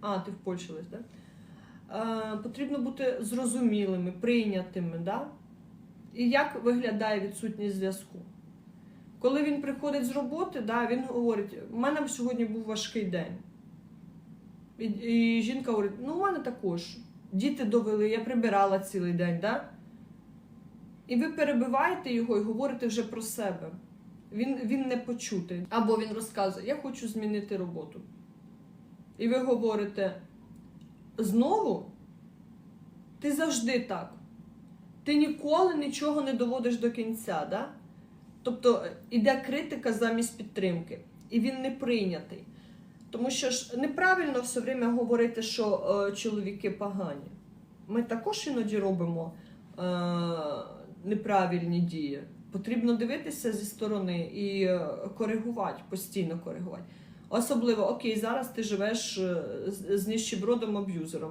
А, ти в Польщі лиш, так? Да? Е, потрібно бути зрозумілими, прийнятими. Да? І як виглядає відсутність зв'язку? Коли він приходить з роботи, да, він говорить: у мене сьогодні був важкий день. І, і жінка говорить: ну, у мене також. Діти довели, я прибирала цілий день. Да? І ви перебиваєте його і говорите вже про себе. Він, він не почутий. Або він розказує: Я хочу змінити роботу. І ви говорите: знову ти завжди так. Ти ніколи нічого не доводиш до кінця. Да? Тобто е, іде критика замість підтримки, і він не прийнятий. Тому що ж неправильно все время говорити, що е, чоловіки погані. Ми також іноді робимо е, неправильні дії. Потрібно дивитися зі сторони і е, коригувати, постійно коригувати. Особливо, окей, зараз ти живеш е, з, нищебродом аб'юзером.